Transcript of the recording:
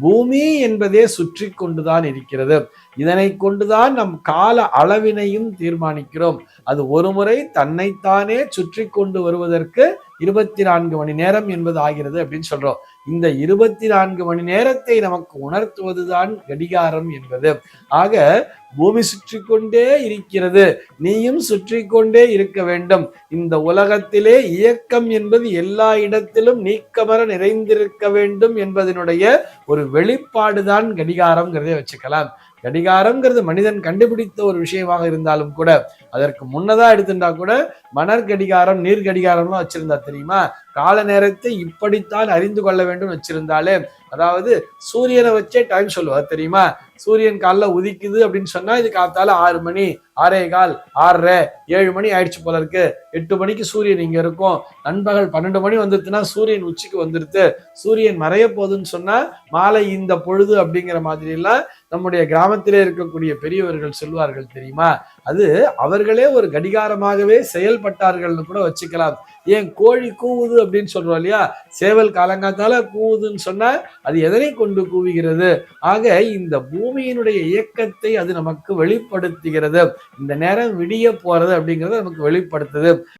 பூமி என்பதே சுற்றி கொண்டுதான் இருக்கிறது. இதனை கொண்டுதான் நம் கால அளவினையும் தீர்மானிக்கிறோம். அது ஒரு முறை தன்னைத்தானே சுற்றி கொண்டு வருவதற்கு இருபத்தி நான்கு மணி நேரம் என்பது ஆகிறது அப்படின்னு சொல்றோம். இந்த இருபத்தி நான்கு மணி நேரத்தை நமக்கு உணர்த்துவதுதான் கடிகாரம் என்பது. ஆக பூமி சுற்றி கொண்டே இருக்கிறது. நீயும் சுற்றி கொண்டே இருக்க வேண்டும். இந்த உலகத்திலே இயக்கம் என்பது எல்லா இடத்திலும் நீக்கமர நிறைந்திருக்க வேண்டும் என்பதனுடைய ஒரு வெளிப்பாடுதான் கடிகாரம்ங்கிறதே வச்சுக்கலாம். கடிகாரம்ங்கிறது மனிதன் கண்டுபிடித்த ஒரு விஷயமாக இருந்தாலும் கூட அதற்கு முன்னதா எடுத்துட்டா கூட மணர் கடிகாரம் நீர் கடிகாரம்லாம் வச்சிருந்தா தெரியுமா? கால நேரத்தை இப்படித்தான் அறிந்து கொள்ள வேண்டும் வச்சிருந்தாலே அதாவது சூரியனை வச்சே டைம் சொல்லுவார் தெரியுமா? சூரியன் காலைல உதிக்குது அப்படின்னு சொன்னா இது காத்தால ஆறு மணி ஆறே கால் ஆறரை ஏழு மணி ஆயிடுச்சு போல இருக்கு. எட்டு மணிக்கு சூரியன் இங்க இருக்கும். நண்பகல் பன்னெண்டு மணி வந்துருச்சுன்னா சூரியன் உச்சிக்கு வந்துருது சூரியன் மறைய போகுதுன்னு சொன்னா மாலை இந்த பொழுது அப்படிங்கிற மாதிரி எல்லாம் நம்முடைய கிராமத்திலே இருக்கக்கூடிய பெரியவர்கள் சொல்வார்கள் தெரியுமா? அது அவர்களே ஒரு கடிகாரமாகவே செயல்பட்டார்கள்னு கூட வச்சுக்கலாம். ஏன் கோழி கூவுது அப்படின்னு சொல்றோம் இல்லையா? சேவல் காலங்காத்தால கூவுதுன்னு சொன்னா அது எதனை கொண்டு கூவுகிறது? ஆக இந்த பூமியினுடைய இயக்கத்தை அது நமக்கு வெளிப்படுத்துகிறது. இந்த நேரம் விடிய போறது அப்படிங்கிறத நமக்கு வெளிப்படுத்துது.